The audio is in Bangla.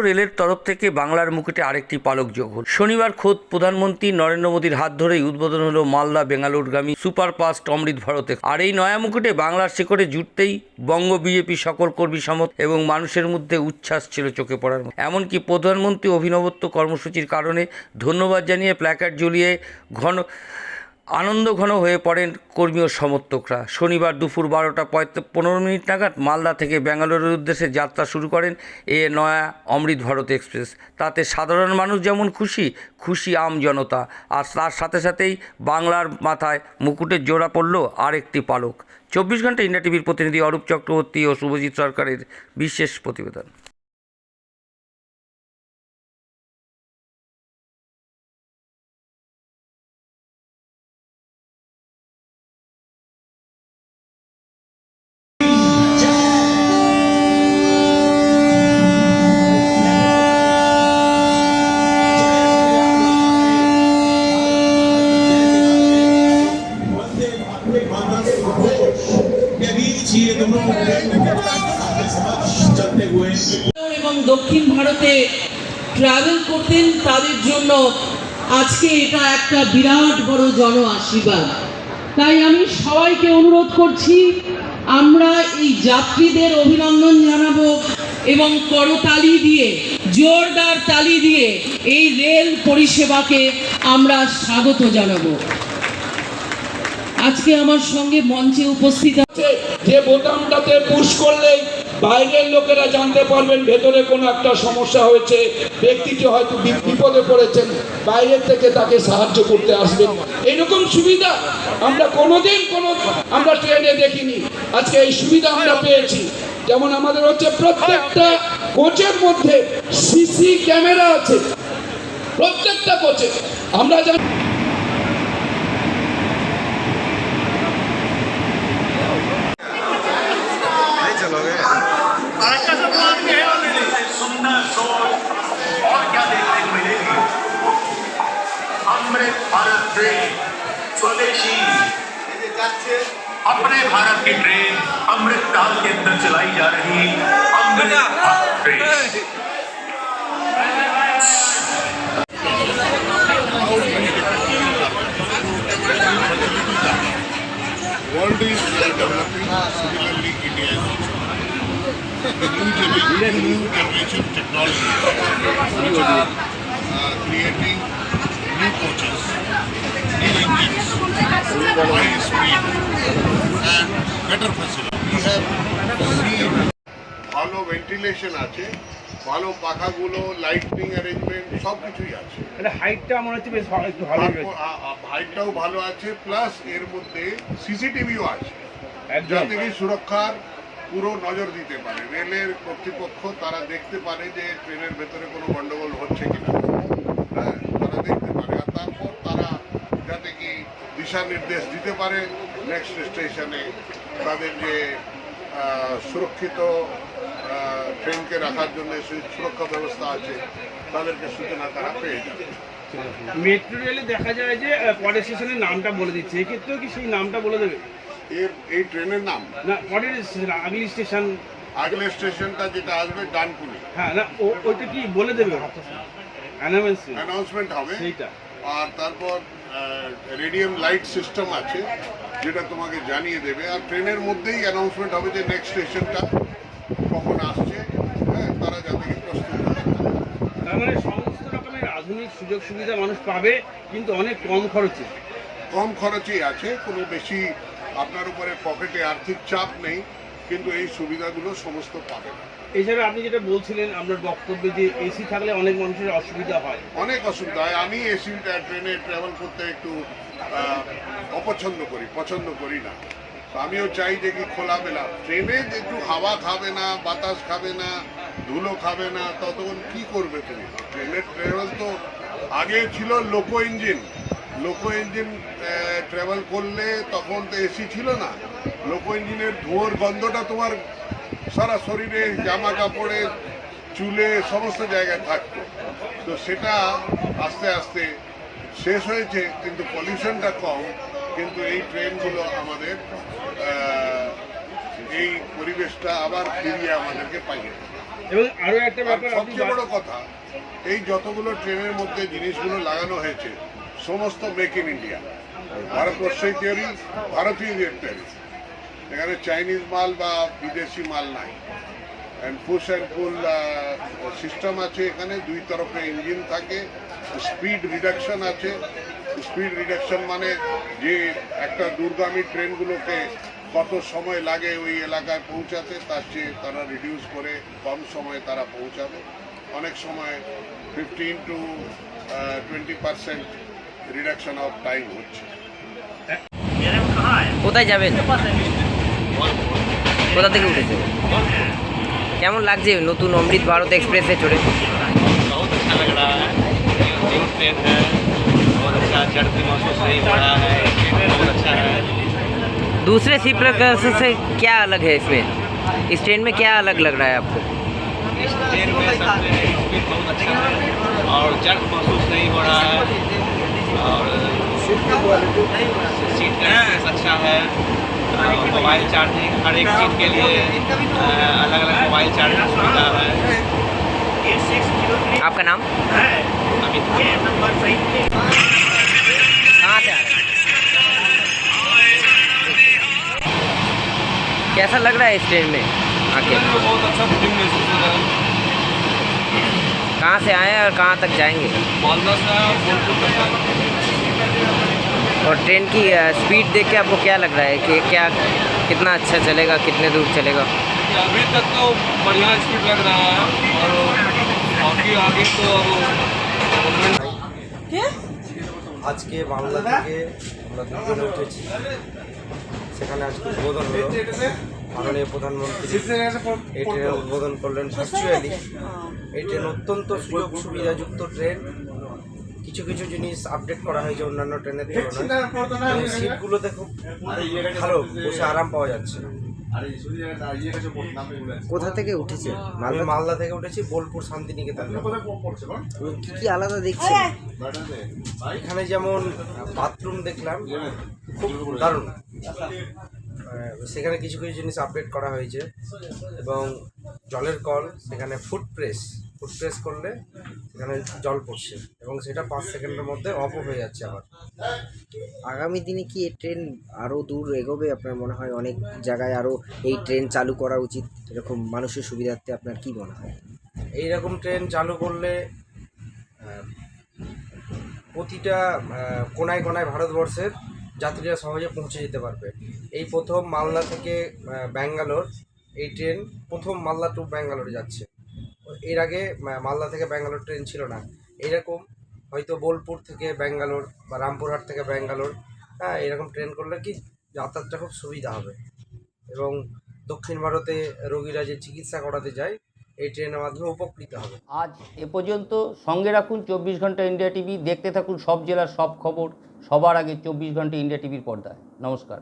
রেলের তরফ থেকে বাংলার মুকুটে আরেকটি পালক যোগ হল শনিবার খোদ প্রধানমন্ত্রী নরেন্দ্র মোদীর হাত ধরেই উদ্বোধন হলো মালদা বেঙ্গালুরগামী সুপারফাস্ট অমৃত ভারতে আর এই নয়া মুকুটে বাংলার শিকড়ে জুটতেই বঙ্গ বিজেপি সকল কর্মী সমত এবং মানুষের মধ্যে উচ্ছ্বাস ছিল চোখে পড়ার মতো। এমনকি প্রধানমন্ত্রী অভিনবত্ব কর্মসূচির কারণে ধন্যবাদ জানিয়ে প্ল্যাকার্ড ঝুলিয়ে ঘন আনন্দ ঘন হয়ে পড়েন কর্মী ও সমর্থকরা। শনিবার দুপুর বারোটা পনেরো মিনিট নাগাদ মালদা থেকে ব্যাঙ্গালোরের উদ্দেশ্যে যাত্রা শুরু করেন এ নয়া অমৃত ভারত এক্সপ্রেস। তাতে সাধারণ মানুষ যেমন খুশি খুশি আম জনতা। আর তার সাথে সাথেই বাংলার মাথায় মুকুটের জোড়া পড়ল আরেকটি পালক। চব্বিশ ঘণ্টা ইন্ডিয়া টিভির প্রতিনিধি অরূপ চক্রবর্তী ও শুভজিৎ সরকারের বিশেষ প্রতিবেদন। এবং দক্ষিণ ভারতে ট্রাভেল করতেন, তাদের জন্য আজকে এটা একটা বিরাট বড় জন আশীর্বাদ তাই আমি সবাইকে অনুরোধ করছি, আমরা এই যাত্রীদের অভিনন্দন জানাব এবং করতালি দিয়ে, জোরদার তালি দিয়ে এই রেল পরিষেবাকে আমরা স্বাগত জানাব। আজকে আমার সঙ্গে মঞ্চে উপস্থিত আছে। যে বোতামটাতে পুশ করলেই বাইরের লোকেরা জানতে পারবেন ভেতরে কোনো একটা সমস্যা হয়েছে। ব্যক্তিটি হয়তো বিপদে পড়েছেন, বাইরের থেকে তাকে সাহায্য করতে আসবেন। এরকম সুবিধা আমরা কোনোদিন কোনো আমরা ট্রেনে দেখিনি। আজকে এই সুবিধা আমরা পেয়েছি। যেমন আমাদের হচ্ছে প্রত্যেকটা কোচের মধ্যে সিসি ক্যামেরা আছে। প্রত্যেকটা কোচে। আমরা জানি अपने भारत की ट्रेन अमृत काल के अंदर चलाई जा रही Amrit train world is developing, similarly India is also. The new, gener- new generation technology which are uh, creating new coaches, new engines, high speed and better facility. We have seen ভালো ভেন্টিলেশন আছে ভালো পাখাগুলো লাইটনিং অ্যারেঞ্জমেন্ট সব কিছুই আছে। এটা হাইটটা মনে হচ্ছে বেশ ভালো- একটু ভালো হাইটটাও ভালো আছে প্লাস এর মধ্যে সিসিটিভিও আছে। একদম। যাতে কি সুরক্ষার পুরো নজর দিতে পারে। রেলের কর্তৃপক্ষ তারা দেখতে পারে যে ট্রেনের ভেতরে কোনো গন্ডগোল হচ্ছে কিনা। হ্যাঁ তারা দেখতে পারে। আর তারপর তারা যাতে কি দিশা নির্দেশ দিতে পারে নেক্সট স্টেশনে তাদের যে সুরক্ষিত ট্রেনকে রাখার জন্য সুরক্ষা ব্যবস্থা আছে তাদেরকে সূচনা তারা পেয়ে যাবে। মেট্রো রেলে দেখা যায় যে পরের স্টেশনের নামটা বলে দিচ্ছে। এক্ষেত্রেও কি সেই নামটা বলে দেবে? এর এই ট্রেনের নাম? না পরের স্টেশন আগলি স্টেশন। আগলের স্টেশনটা যেটা আসবে ডানকুনি। হ্যাঁ না ওইটা কি বলে দেবে? অ্যানাউন্সমেন্ট হবে। সেইটা। আর তারপর রেডিয়াম লাইট সিস্টেম আছে। যেটা তোমাকে জানিয়ে দেবে। আর ট্রেনের মধ্যেই অ্যানাউন্সমেন্ট হবে যে নেক্সট স্টেশনটা কখন আসছে। হ্যাঁ তারা যাতে প্রস্তুত তার মানে সমস্ত রকমের আধুনিক সুযোগ সুবিধা মানুষ পাবে কিন্তু অনেক কম খরচে। কম খরচেই আছে কোনো বেশি আপনার উপরে পকেটে আর্থিক চাপ নেই কিন্তু এই সুবিধাগুলো সমস্ত পাবে না। এছাড়া আপনি যেটা বলছিলেন আপনার বক্তব্যে যে এসি থাকলে অনেক মানুষের অসুবিধা হয়। অনেক অসুবিধা হয়। আমি এসি ট্রেনে ট্রাভেল করতে একটু অপছন্দ করি, পছন্দ করি না। তো আমিও চাই যে কি খোলামেলা। ট্রেনে একটু হাওয়া খাবে না, বাতাস খাবে না, ধুলো খাবে না, ততক্ষণ কি করবে তুমি? ট্রেনের ট্রাভেল তো আগে ছিল loco engine loco engine travel করলে তখন তো এসি ছিল না। লোকো ইঞ্জিনের ধোঁয়ার গন্ধটা তোমার সারা শরীরে জামা কাপড়ে, চুলে সমস্ত জায়গায় থাকতো। তো সেটা আস্তে আস্তে শেষ হয়েছে, কিন্তু পলিউশনটা কম। কিন্তু এই ট্রেনগুলো আমাদের এই পরিবেশটা আবার ফিরিয়ে আমাদেরকে পাইয়ে দেবে। এবং আরও একটা ব্যাপার সবচেয়ে বড় কথা এই যতগুলো ট্রেনের মধ্যে জিনিসগুলো লাগানো হয়েছে সমস্ত মেক ইন ইন্ডিয়া ভারতবর্ষই তৈরি ভারতীয়দের তৈরি এখানে চাইনিজ মাল বা বিদেশি মাল নাই। পুশ অ্যান্ড পুল সিস্টেম আছে এখানে দুই তরফে ইঞ্জিন থাকে স্পিড রিডাকশন আছে। স্পিড রিডাকশন মানে যে একটা দুর্গামী ট্রেনগুলোকে কত সময় লাগে ওই এলাকায় পৌঁছাতে তার চেয়ে তারা রিডিউস করে কম সময়ে তারা পৌঁছাবে। অনেক সময় fifteen to twenty percent reduction of time হচ্ছে। কোথায় যাবেন? কোথা থেকে উঠেছে? কেমন লাগছে নতুন অমৃত ভারত এক্সপ্রেসে চড়ে? अच्छा चढ़ती महसूस नहीं हो रहा है बहुत अच्छा है। दूसरे सी प्रकाश से क्या अलग है इसमें? इस ट्रेन में क्या अलग लग रहा है आपको? इस ट्रेन में स्पीड बहुत अच्छा है और जर्क महसूस नहीं हो रहा है और सीट का अच्छा है मोबाइल चार्जिंग हर एक सीट के लिए अलग अलग मोबाइल चार्जिंग सुविधा है। आपका नाम? अमित। कैसा लग रहा है इस ट्रेन में आके बहुत अच्छा फीलिंग महसूस हो रहा है कहाँ से आए हैं और कहाँ तक जाएंगे मालदा से बोलपुर तक है। और ट्रेन की स्पीड देख के आपको क्या लग रहा है कि क्या कितना अच्छा चलेगा कितने दूर चलेगा अभी तक तो बढ़िया स्पीड लग रहा है और बाकी आगे तो अब আজকে বাংলা থেকে আমরা দুজনে উঠেছি সেখানে আজকে উদ্বোধন হলো। মাননীয় প্রধানমন্ত্রী এই ট্রেনের উদ্বোধন করলেন ভার্চুয়ালি এই ট্রেন অত্যন্ত সুযোগ সুবিধাযুক্ত ট্রেন কিছু কিছু জিনিস আপডেট করা হয়েছে অন্যান্য ট্রেনের তুলনায়। সিটগুলোতে খুব ভালো বসে আরাম পাওয়া যাচ্ছে। কোথা থেকে উঠেছে? মালদা মালদা থেকে উঠেছি বোলপুর শান্তিনিকেতন। কি কি আলাদা দেখছি? এখানে যেমন বাথরুম দেখলাম খুব দারুণ। সেখানে কিছু কিছু জিনিস আপডেট করা হয়েছে। এবং জলের কল সেখানে ফুড প্রেস ফুড প্রেস করলে সেখানে জল পড়ছে এবং সেটা পাঁচ সেকেন্ডের মধ্যে অফ হয়ে যাচ্ছে আবার। আগামী দিনে কি এই ট্রেন আরও দূর এগোবে? আপনার মনে হয় অনেক জায়গায় আরও এই ট্রেন চালু করা উচিত? এরকম মানুষের সুবিধার্থে আপনার কি মনে হয়? এইরকম ট্রেন চালু করলে প্রতিটা কোনায় কোনায় ভারতবর্ষের যাত্রীরা সহজে পৌঁছে যেতে পারবে। এই প্রথম মালদা থেকে ব্যাঙ্গালোর এই ট্রেন প্রথম মালদা টু ব্যাঙ্গালোর যাচ্ছে। এর আগে মালদা থেকে ব্যাঙ্গালোর ট্রেন ছিল না। এরকম হয়তো বোলপুর থেকে ব্যাঙ্গালোর বা রামপুরহাট থেকে ব্যাঙ্গালোর হ্যাঁ এরকম ট্রেন করলে কি যাতায়াতটা খুব সুবিধা হবে। এবং দক্ষিণ ভারতে রোগীরা যে চিকিৎসা করাতে যায়, এই ট্রেনের মাধ্যমে উপকৃত হবে। আজ এ পর্যন্ত সঙ্গে রাখুন চব্বিশ ঘণ্টা ইন্ডিয়া টিভি, দেখতে থাকুন সব জেলার সব খবর, সবার আগে চব্বিশ ঘণ্টা ইন্ডিয়া টিভির পর্দায়। নমস্কার।